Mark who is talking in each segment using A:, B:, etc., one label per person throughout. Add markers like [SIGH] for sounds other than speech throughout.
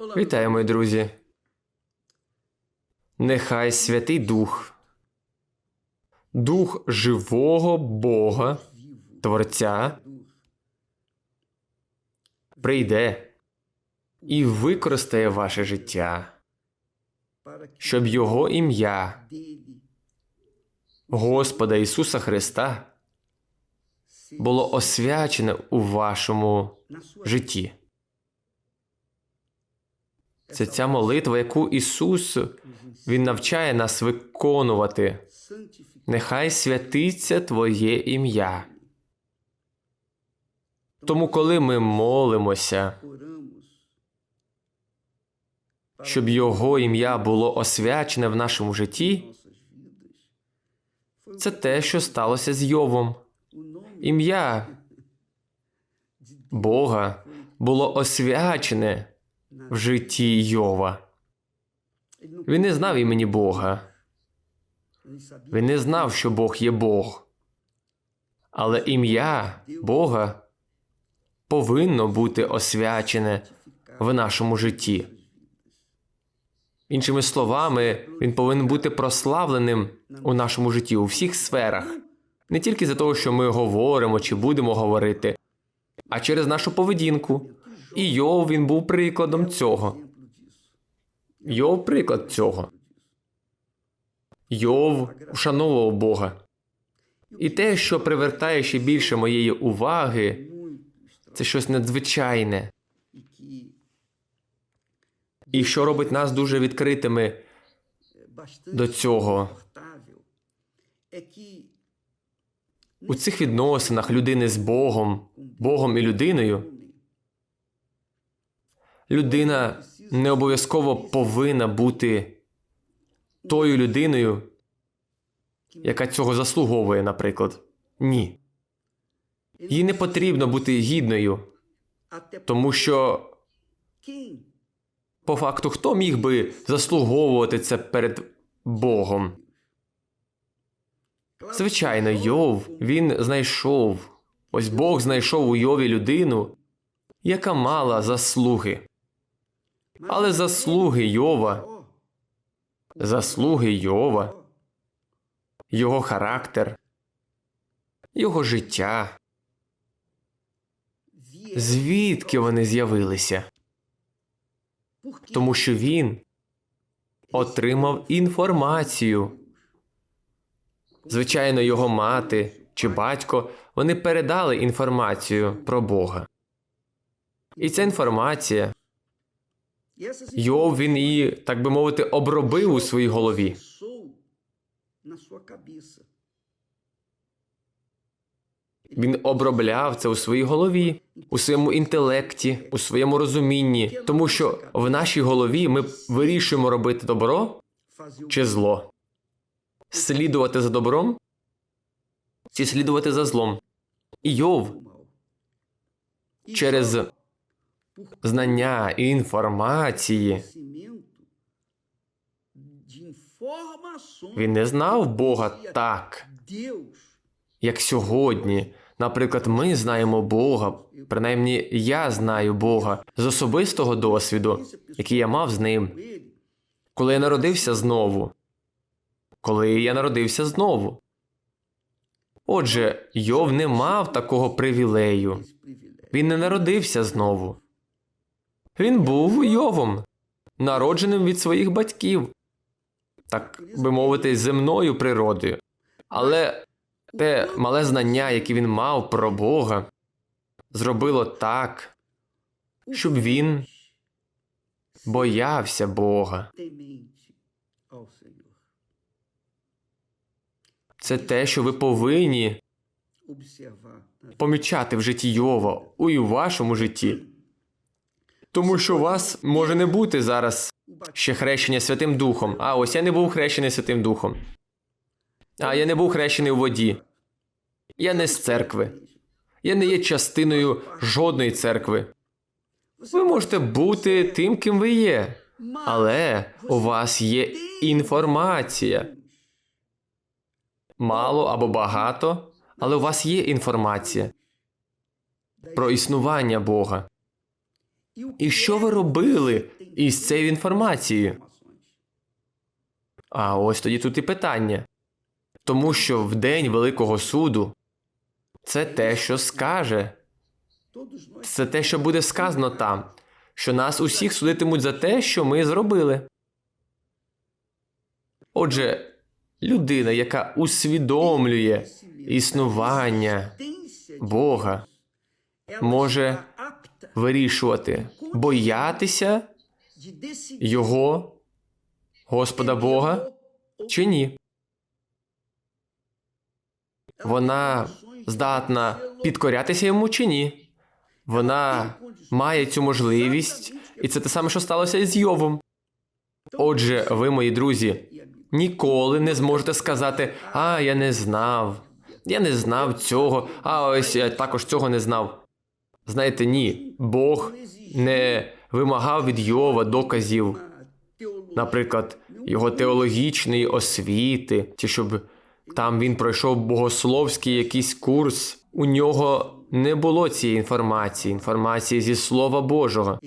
A: Вітаю, мої друзі. Нехай Святий Дух, Дух живого Бога, Творця, прийде і використає ваше життя, щоб Його ім'я, Господа Ісуса Христа, було освячене у вашому житті. Це ця молитва, яку Ісус Він навчає нас виконувати. Нехай святиться Твоє ім'я. Тому, коли ми молимося, щоб Його ім'я було освячене в нашому житті, це те, що сталося з Йовом. Ім'я Бога було освячене в житті Йова. Він не знав імені Бога. Він не знав, що Бог є Бог. Але ім'я Бога повинно бути освячене в нашому житті. Іншими словами, він повинен бути прославленим у нашому житті у всіх сферах, не тільки за того, що ми говоримо чи будемо говорити, а через нашу поведінку. І Йов він був прикладом цього. Йов приклад цього. Йов вшановував Бога. І те, що привертає ще більше моєї уваги, це щось надзвичайне, і що робить нас дуже відкритими до цього. У цих відносинах людини з Богом, Богом і людиною, людина не обов'язково повинна бути тою людиною, яка цього заслуговує, наприклад. Ні. Їй не потрібно бути гідною, тому що по факту хто міг би заслуговувати це перед Богом? Звичайно, Йов він знайшов. Ось Бог знайшов у Йові людину, яка мала заслуги. Але заслуги Йова, заслуги Йова, його характер, його життя. Звідки вони з'явилися? Тому що він отримав інформацію. Звичайно, його мати чи батько вони передали інформацію про Бога. І ця інформація Йов він її, так би мовити, обробив у своїй голові. Він обробляв це у своїй голові, у своєму інтелекті, у своєму розумінні, тому що в нашій голові ми вирішуємо робити добро чи зло, слідувати за добром чи слідувати за злом. І Йов через знання і інформації він не знав Бога так, як сьогодні. Наприклад, ми знаємо Бога, принаймні я знаю Бога з особистого досвіду, який я мав з ним, коли я народився знову. Коли я народився знову. Отже, Йов не мав такого привілею. Він не народився знову. Він був Йовом, народженим від своїх батьків, так би мовити, земною природою. Але те мале знання, яке він мав про Бога, зробило так, щоб він боявся Бога. Це те, що ви повинні помічати в житті Йова, у вашому житті. Тому що у вас може не бути зараз ще хрещення Святим Духом. А ось я не був хрещений Святим Духом. А я не був хрещений у воді. Я не з церкви. Я не є частиною жодної церкви. Ви можете бути тим, ким ви є, але у вас є інформація. Мало або багато, але у вас є інформація про існування Бога. І що ви робили із цією інформацією? А ось тоді тут і питання. Тому що в день Великого суду це те, що скаже, це те, що буде сказано там, що нас усіх судитимуть за те, що ми зробили. Отже, людина, яка усвідомлює існування Бога, може вирішувати, боятися його, Господа Бога, чи ні. Вона здатна підкорятися йому чи ні. Вона має цю можливість, і це те саме, що сталося із Йовом. Отже, ви, мої друзі, ніколи не зможете сказати: А, я не знав, я не знав цього, а ось я також цього не знав. Знаєте, ні, Бог не вимагав від Йова доказів, наприклад, його теологічної освіти, чи щоб там він пройшов богословський якийсь курс. У нього не було цієї інформації, інформації зі Слова Божого.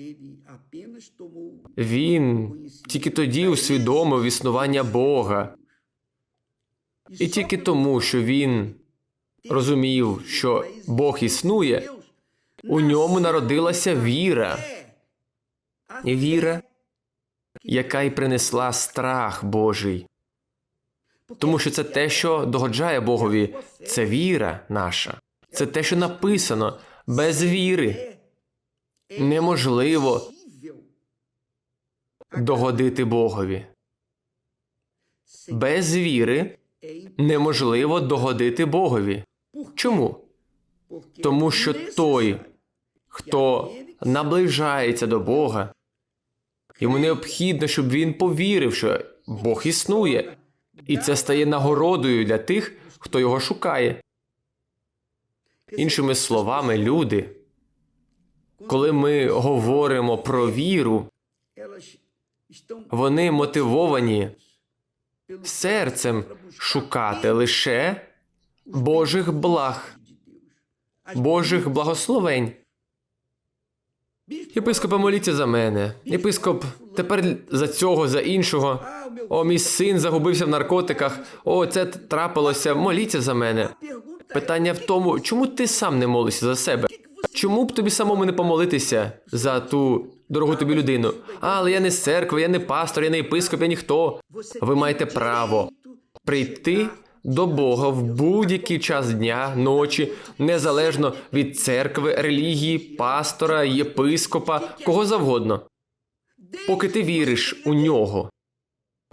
A: Він тільки тоді усвідомив існування Бога. І тільки тому, що він розумів, що Бог існує, у ньому народилася віра. Віра, яка й принесла страх Божий. Тому що це те, що догоджає Богові, це віра наша. Це те, що написано. Без віри неможливо догодити Богові. Без віри неможливо догодити Богові. Чому? Тому що той, хто наближається до Бога, йому необхідно, щоб він повірив, що Бог існує, і це стає нагородою для тих, хто його шукає. Іншими словами, люди, коли ми говоримо про віру, вони мотивовані серцем шукати лише Божих благ, Божих благословень. Єпископа, моліться за мене. Єпископ, тепер за цього, за іншого. О, мій син загубився в наркотиках. О, це трапилося. Моліться за мене. Питання в тому, чому ти сам не молишся за себе? Чому б тобі самому не помолитися за ту дорогу тобі людину? Але я не з церкви, я не пастор, я не єпископ, я ніхто. Ви маєте право прийти до Бога в будь-який час дня, ночі, незалежно від церкви, релігії, пастора, єпископа, кого завгодно. Поки ти віриш у нього.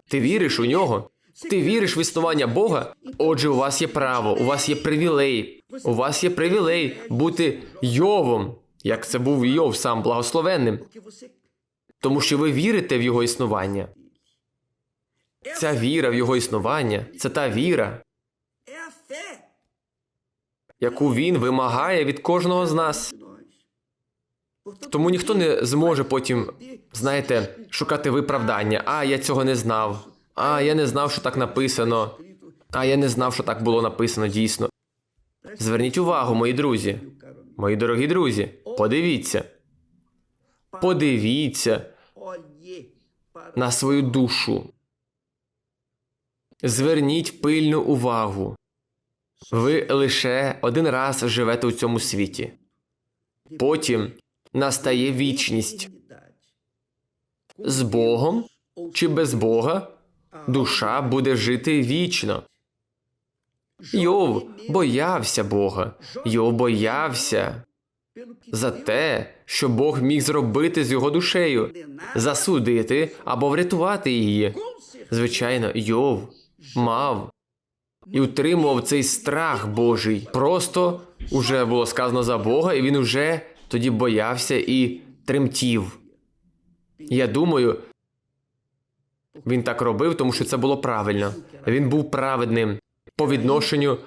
A: Ти віриш у нього? Ти віриш в існування Бога? Отже, у вас є право, у вас є привілей. У вас є привілей бути Йовом, як це був Йов сам благословенним, тому що ви вірите в його існування. Ця віра в його існування це та віра, яку він вимагає від кожного з нас. Тому ніхто не зможе потім, знаєте, шукати виправдання. А я цього не знав. А я не знав, що так написано. А я не знав, що так було написано дійсно. Зверніть увагу, мої друзі, мої дорогі друзі, подивіться. Подивіться на свою душу. Зверніть пильну увагу. Ви лише один раз живете у цьому світі. Потім настає вічність. З Богом чи без Бога душа буде жити вічно. Йов боявся Бога, Йов боявся за те, що Бог міг зробити з його душею, засудити або врятувати її. Звичайно, Йов мав і утримував цей страх Божий. Просто уже було сказано за Бога, і він уже тоді боявся і тремтів. Я думаю, він так робив, тому що це було правильно. Він був праведним по відношенню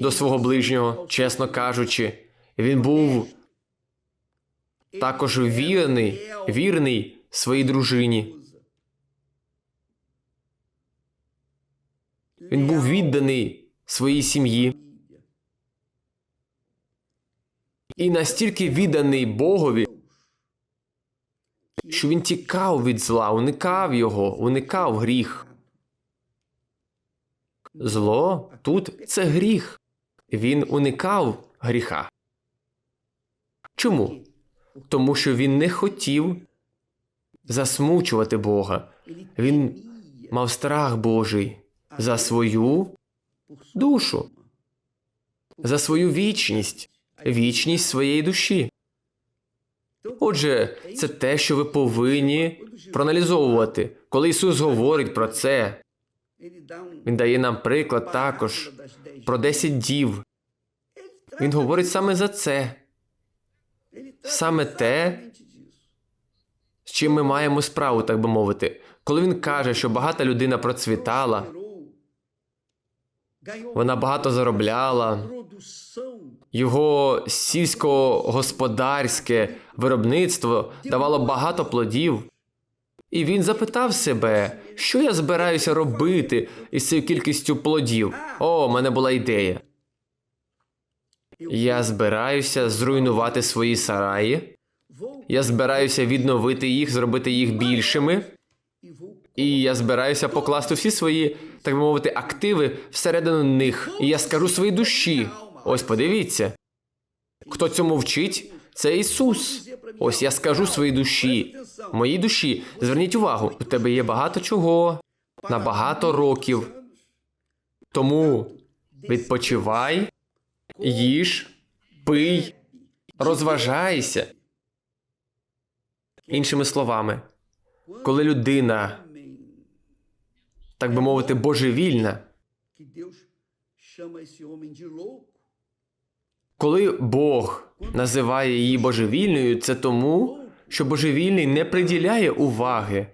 A: до свого ближнього, чесно кажучи. Він був також вірний, вірний своїй дружині. Він був відданий своїй сім'ї. І настільки відданий Богові, що він тікав від зла, уникав його, уникав гріх. Зло тут це гріх. Він уникав гріха. Чому? Тому що він не хотів засмучувати Бога. Він мав страх Божий за свою душу, за свою вічність, вічність своєї душі. Отже, це те, що ви повинні проаналізовувати. Коли Ісус говорить про це, Він дає нам приклад також про 10 дів. Він говорить саме за це, саме те, з чим ми маємо справу, так би мовити. Коли він каже, що багата людина процвітала, вона багато заробляла, його сільськогосподарське виробництво давало багато плодів. І він запитав себе, що я збираюся робити із цією кількістю плодів. О, у мене була ідея. Я збираюся зруйнувати свої сараї. Я збираюся відновити їх, зробити їх більшими. І я збираюся покласти всі свої, так би мовити, активи всередину них. І я скажу своїй душі. Ось подивіться. Хто цьому вчить? Це Ісус. Ось я скажу своїй душі. Моїй душі, зверніть увагу, у тебе є багато чого на багато років. Тому відпочивай, їж, пий, розважайся. Іншими словами, коли людина, так би мовити, божевільна, коли Бог називає її божевільною, це тому, що божевільний не приділяє уваги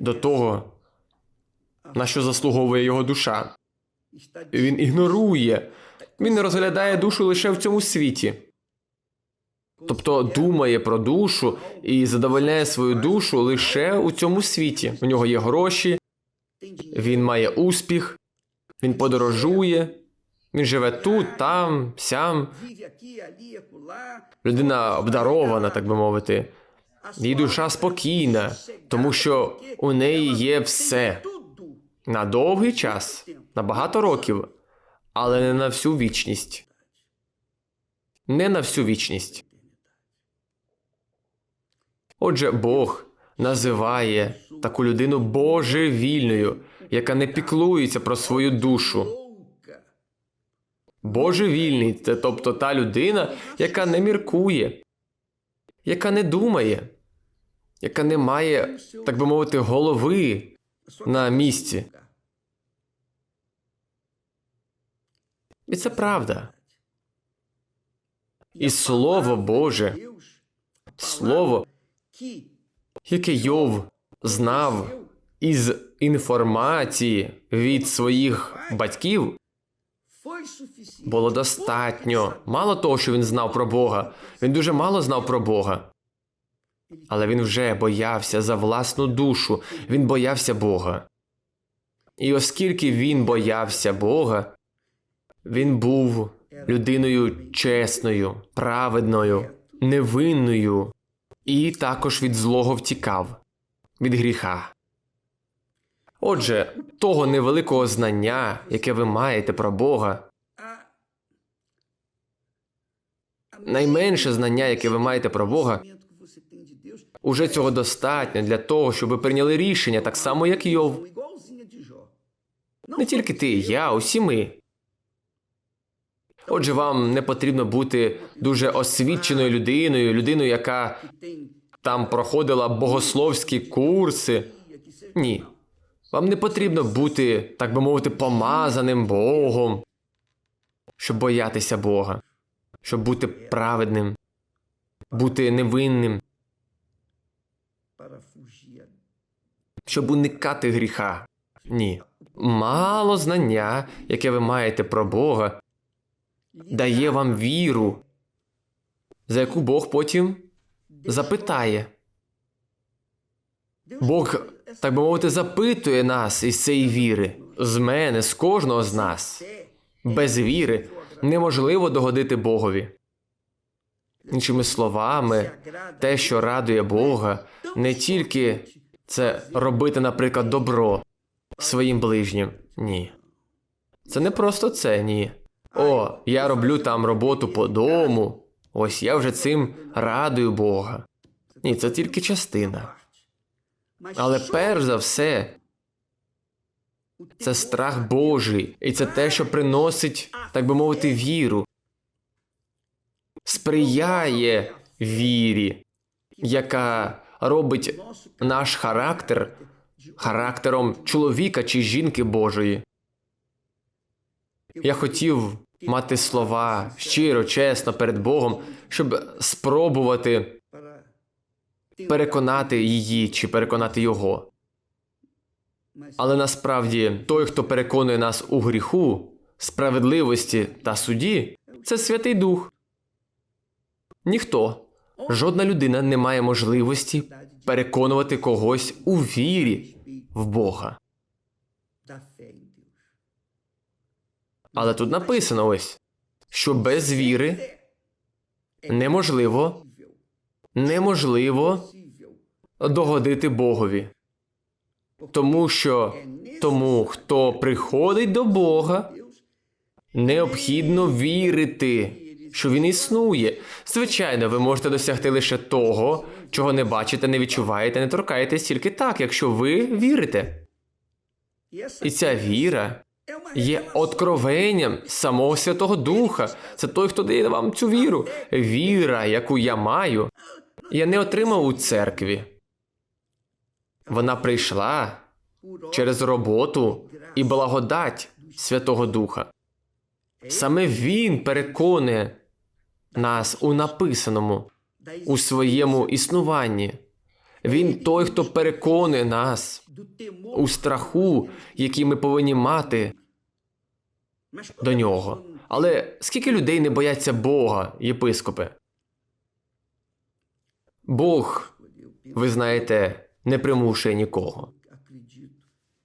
A: до того, на що заслуговує його душа. Він ігнорує, він не розглядає душу лише в цьому світі. Тобто думає про душу і задовольняє свою душу лише у цьому світі. У нього є гроші, він має успіх, він подорожує, він живе тут, там, сям. Людина обдарована, так би мовити. Її душа спокійна, тому що у неї є все на довгий час, на багато років, але не на всю вічність. Не на всю вічність. Отже, Бог називає таку людину божевільною, яка не піклується про свою душу. Божевільний це тобто та людина, яка не міркує, яка не думає, яка не має, так би мовити, голови на місці. І це правда. І Слово Боже, Слово, яке Йов знав із інформації від своїх батьків, було достатньо. Мало того, що він знав про Бога, він дуже мало знав про Бога. Але він вже боявся за власну душу, він боявся Бога. І оскільки він боявся Бога, він був людиною чесною, праведною, невинною, і також від злого втікав, від гріха. Отже, того невеликого знання, яке ви маєте про Бога, найменше знання, яке ви маєте про Бога, уже цього достатньо для того, щоб ви прийняли рішення, так само, як Йов. Не тільки ти, я, усі ми. Отже, вам не потрібно бути дуже освіченою людиною, людиною, яка там проходила богословські курси. Ні. Вам не потрібно бути, так би мовити, помазаним Богом, щоб боятися Бога, щоб бути праведним, бути невинним, щоб уникати гріха. Ні. Мало знання, яке ви маєте про Бога, дає вам віру, за яку Бог потім запитає. Бог, так би мовити, запитує нас із цієї віри, з мене, з кожного з нас. Без віри неможливо догодити Богові. Іншими словами, те, що радує Бога, не тільки це робити, наприклад, добро своїм ближнім. Ні. Це не просто це, ні. О, я роблю там роботу по дому. Ось я вже цим радую Бога. Ні, це тільки частина. Але перш за все, це страх Божий, і це те, що приносить, так би мовити, віру, сприяє вірі, яка робить наш характер характером чоловіка чи жінки Божої. Я хотів мати слова щиро, чесно перед Богом, щоб спробувати переконати її чи переконати його. Але насправді той, хто переконує нас у гріху, справедливості та суді, це Святий Дух. Ніхто, жодна людина не має можливості переконувати когось у вірі в Бога. Але тут написано ось, що без віри неможливо, неможливо догодити Богові. Тому що тому, хто приходить до Бога, необхідно вірити, що він існує. Звичайно, ви можете досягти лише того, чого не бачите, не відчуваєте, не торкаєтесь тільки так, якщо ви вірите. І ця віра є откровенням самого Святого Духа. Це той, хто дає вам цю віру. Віра, яку я маю, я не отримав у церкві. Вона прийшла через роботу і благодать Святого Духа. Саме Він переконує нас у написаному, у своєму існуванні. Він той, хто переконує нас у страху, який ми повинні мати до нього. Але скільки людей не бояться Бога, єпископе? Бог, ви знаєте, не примушує нікого.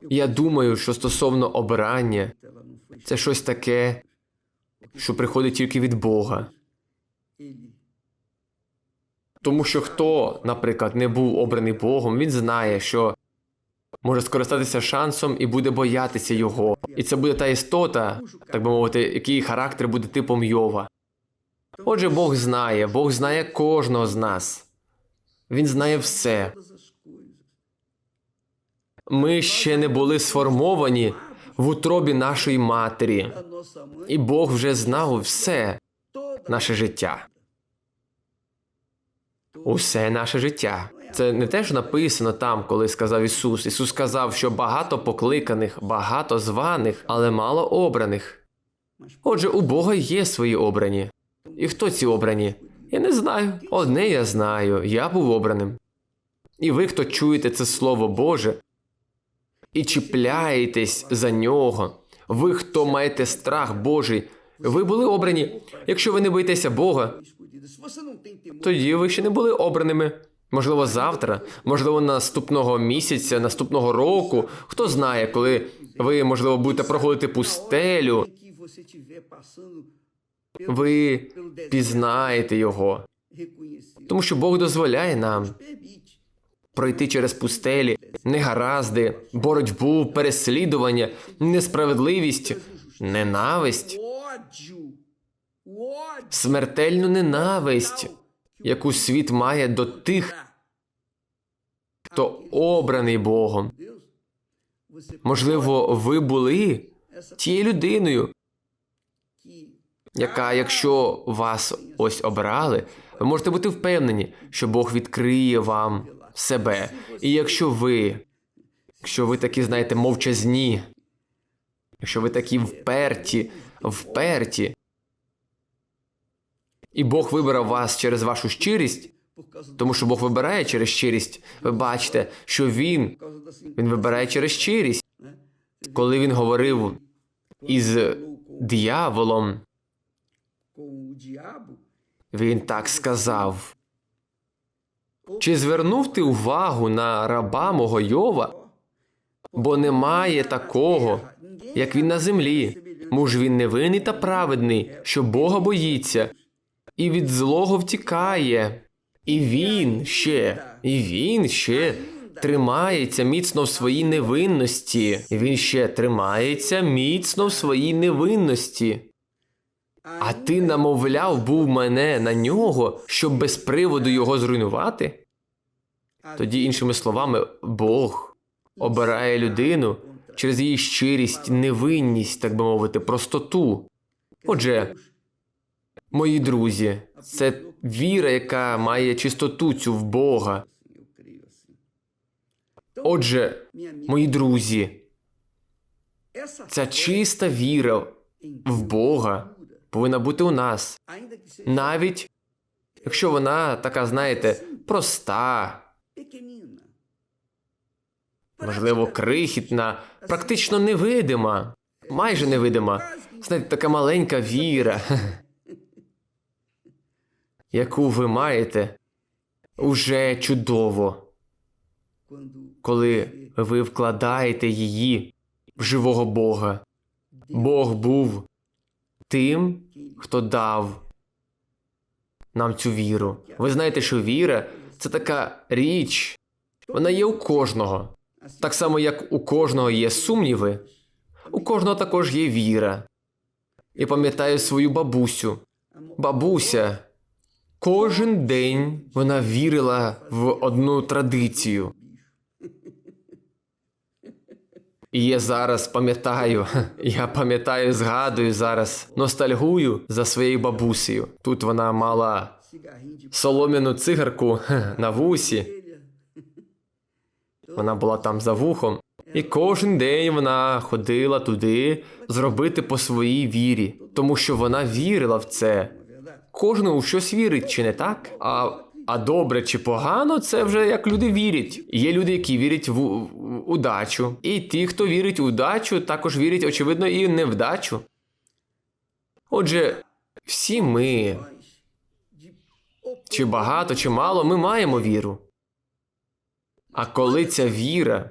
A: Я думаю, що стосовно обирання, це щось таке, що приходить тільки від Бога. Тому що хто, наприклад, не був обраний Богом, він знає, що може скористатися шансом і буде боятися його. І це буде та істота, так би мовити, який характер буде типом Йова. Отже, Бог знає, Бог знає кожного з нас. Він знає все. Ми ще не були сформовані в утробі нашої матері, і Бог вже знав все наше життя. Усе наше життя. Це не те, що написано там, коли сказав Ісус. Ісус сказав, що багато покликаних, багато званих, але мало обраних. Отже, у Бога є свої обрані. І хто ці обрані? Я не знаю. Одне я знаю, я був обраним. І ви, хто чуєте це Слово Боже, і чіпляєтесь за нього, ви, хто маєте страх Божий, ви були обрані. Якщо ви не боїтеся Бога, тоді ви ще не були обраними. Можливо, завтра, можливо, наступного місяця, наступного року. Хто знає, коли ви, можливо, будете проходити пустелю, ви пізнаєте його. Тому що Бог дозволяє нам пройти через пустелі, негаразди, боротьбу, переслідування, несправедливість, ненависть, смертельну ненависть, яку світ має до тих, хто обраний Богом. Можливо, ви були тією людиною, яка, якщо вас ось обрали, ви можете бути впевнені, що Бог відкриє вам себе. І якщо ви, якщо ви такі, знаєте, мовчазні, якщо ви такі вперті, вперті, і Бог вибрав вас через вашу щирість, тому що Бог вибирає через щирість, ви бачите, що Він, Він вибирає через щирість. Коли він говорив із дияволом, він так сказав. Чи звернув ти увагу на раба мого Йова? Бо немає такого, як він на землі. Муж він невинний та праведний, що Бога боїться. І від злого втікає. І він ще, і він ще тримається міцно в своїй невинності. І він ще тримається міцно в своїй невинності. А ти намовляв був мене на нього, щоб без приводу його зруйнувати? Тоді, іншими словами, Бог обирає людину через її щирість, невинність, так би мовити, простоту. Отже, мої друзі, це віра, яка має чистоту цю в Бога. Отже, мої друзі, ця чиста віра в Бога повинна бути у нас, навіть якщо вона така, знаєте, проста, можливо, крихітна, практично невидима, майже невидима. Знаєте, така маленька віра, яку ви маєте, уже чудово, коли ви вкладаєте її в живого Бога. Бог був тим, хто дав нам цю віру. Ви знаєте, що віра це така річ, вона є у кожного. Так само, як у кожного є сумніви, у кожного також є віра. І пам'ятаю свою бабусю. Бабуся кожен день вона вірила в одну традицію. І я зараз пам'ятаю, [LAUGHS] я пам'ятаю, згадую зараз, ностальгую за своєю бабусею. Тут вона мала солом'яну цигарку [LAUGHS] на вусі, вона була там за вухом. І кожен день вона ходила туди зробити по своїй вірі, тому що вона вірила в це. Кожен у щось вірить, чи не так? А, а добре чи погано, це вже як люди вірять. Є люди, які вірять в, в удачу. І ті, хто вірить у удачу, також вірять, очевидно, і не в вдачу. Отже, всі ми, чи багато, чи мало, ми маємо віру. А коли ця віра,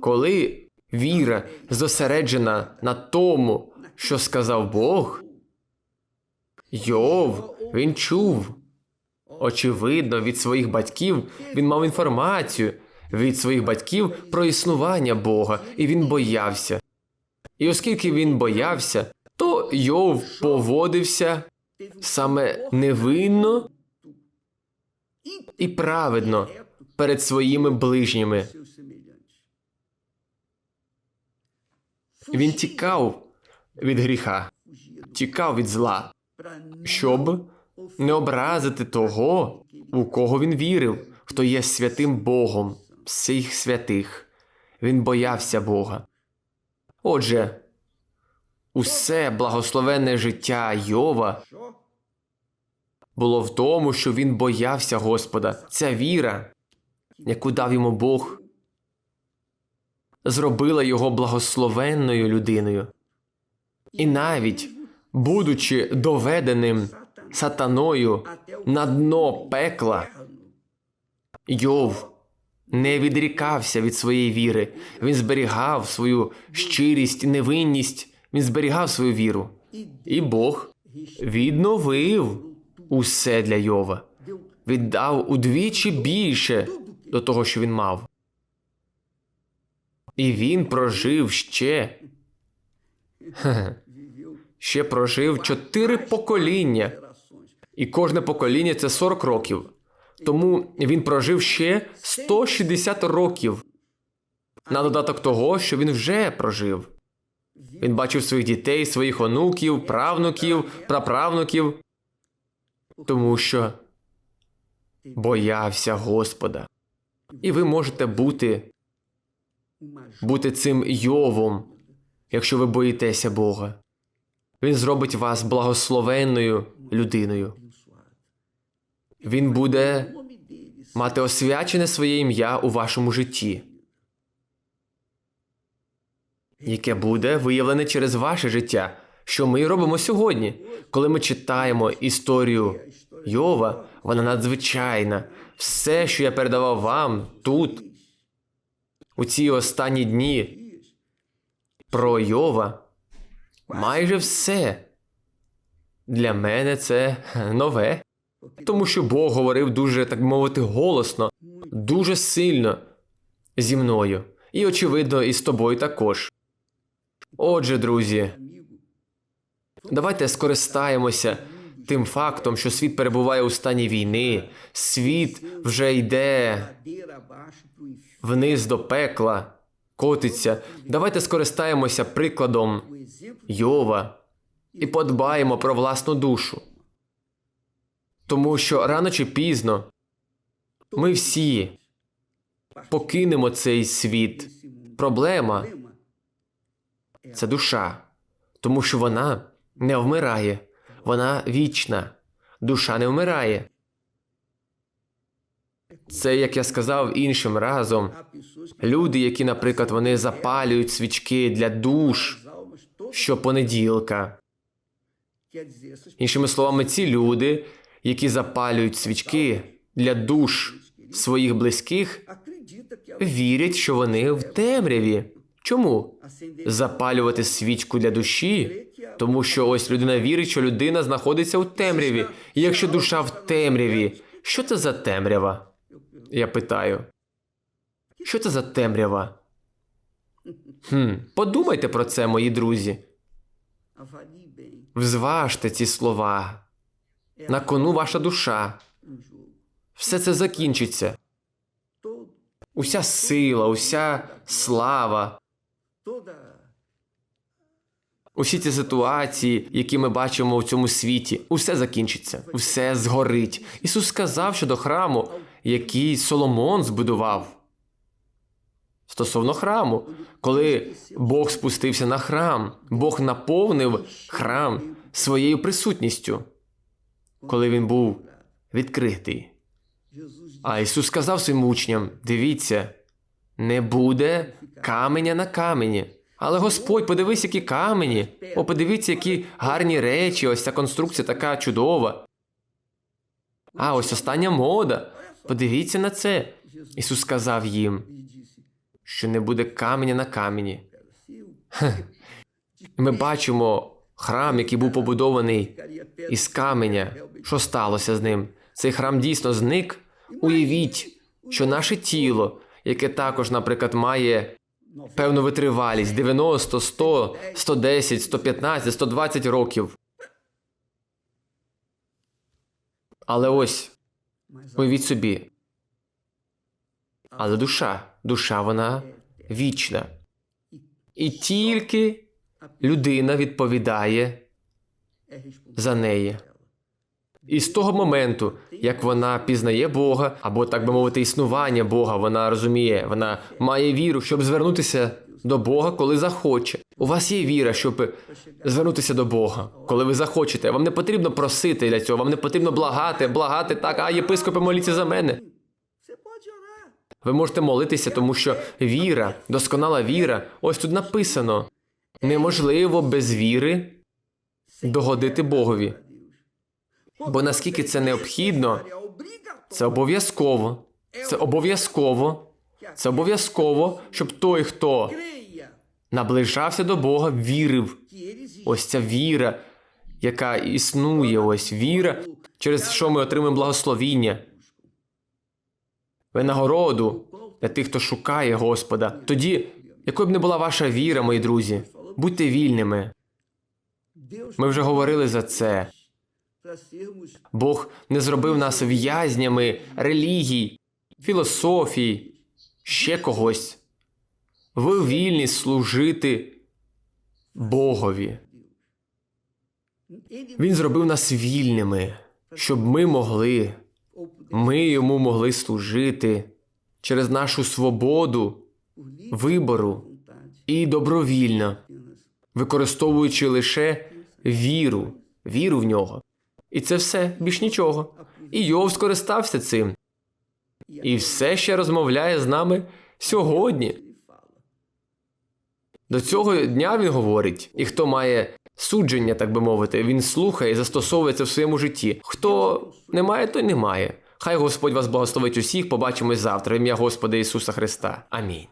A: коли віра зосереджена на тому, що сказав Бог, Йов, він чув. Очевидно, від своїх батьків він мав інформацію від своїх батьків про існування Бога, і він боявся. І оскільки він боявся, то Йов поводився саме невинно і праведно перед своїми ближніми. Він тікав від гріха, тікав від зла, щоб не образити того, у кого він вірив, хто є святим Богом всіх святих. Він боявся Бога. Отже, усе благословенне життя Йова було в тому, що він боявся Господа. Ця віра, яку дав йому Бог, зробила його благословенною людиною. І навіть, будучи доведеним сатаною на дно пекла. Йов не відрікався від своєї віри. Він зберігав свою щирість, невинність, він зберігав свою віру. І Бог відновив усе для Йова, віддав удвічі більше до того, що він мав. І він прожив ще, [LAUGHS] ще прожив чотири покоління. І кожне покоління це 40 років. Тому він прожив ще 160 років. На додаток того, що він вже прожив. Він бачив своїх дітей, своїх онуків, правнуків, праправнуків, тому що боявся Господа. І ви можете бути, бути цим Йовом, якщо ви боїтеся Бога. Він зробить вас благословенною людиною. Він буде мати освячене своє ім'я у вашому житті, яке буде виявлене через ваше життя, що ми робимо сьогодні. Коли ми читаємо історію Йова, вона надзвичайна. Все, що я передавав вам тут, у ці останні дні про Йова, майже все Для мене це нове, тому що Бог говорив дуже, так мовити, голосно, дуже сильно зі мною. І, очевидно, і з тобою також. Отже, друзі, давайте скористаємося тим фактом, що світ перебуває у стані війни, світ вже йде вниз до пекла, котиться. Давайте скористаємося прикладом Йова і подбаємо про власну душу. Тому що рано чи пізно ми всі покинемо цей світ. Проблема це душа, тому що вона не вмирає, вона вічна. Душа не вмирає. Це, як я сказав іншим разом, люди, які, наприклад, вони запалюють свічки для душ щопонеділка. Іншими словами, ці люди, які запалюють свічки для душ своїх близьких, вірять, що вони в темряві. Чому? Запалювати свічку для душі, тому що ось людина вірить, що людина знаходиться у темряві. І якщо душа в темряві, що це за темрява? Я питаю. Що це за темрява? Хм, подумайте про це, мої друзі. Взважте ці слова. На кону ваша душа. Все це закінчиться. Уся сила, уся слава, усі ці ситуації, які ми бачимо в цьому світі, усе закінчиться, все згорить. Ісус сказав щодо храму, який Соломон збудував. Стосовно храму, коли Бог спустився на храм, Бог наповнив храм своєю присутністю, коли він був відкритий. А Ісус сказав своїм учням: дивіться, не буде каменя на камені. Але Господь, подивись, які камені. О, подивіться, які гарні речі, ось ця конструкція така чудова. А ось остання мода. Подивіться на це. Ісус сказав їм, що не буде каменя на камені. Ми бачимо храм, який був побудований із каменя. Що сталося з ним? Цей храм дійсно зник. Уявіть, що наше тіло, яке також, наприклад, має певну витривалість 90, 100, 110, 115, 120 років. Але ось, уявіть собі. Але душа, душа вона вічна. І тільки людина відповідає за неї. І з того моменту, як вона пізнає Бога, або так би мовити, існування Бога, вона розуміє, вона має віру, щоб звернутися до Бога, коли захоче. У вас є віра, щоб звернутися до Бога, коли ви захочете. Вам не потрібно просити для цього, вам не потрібно благати, благати так, а єпископи моліться за мене. Ви можете молитися, тому що віра, досконала віра, ось тут написано: неможливо без віри догодити Богові. Бо наскільки це необхідно, це обов'язково. Це обов'язково. Це обов'язково, щоб той, хто наближався до Бога, вірив. Ось ця віра, яка існує, ось віра, через що ми отримаємо благословіння, винагороду для тих, хто шукає Господа. Тоді, якою б не була ваша віра, мої друзі, будьте вільними. Ми вже говорили за це. Бог не зробив нас в'язнями релігій, філософій, ще когось. Ви вільні служити Богові. Він зробив нас вільними, щоб ми могли, ми йому могли служити через нашу свободу вибору і добровільно, використовуючи лише віру, віру в нього. І це все, більш нічого. І Йов скористався цим. І все ще розмовляє з нами сьогодні. До цього дня він говорить, і хто має судження, так би мовити, він слухає і застосовує в своєму житті. Хто не має, той не має. Хай Господь вас благословить усіх. Побачимось завтра. В ім'я Господа Ісуса Христа. Амінь.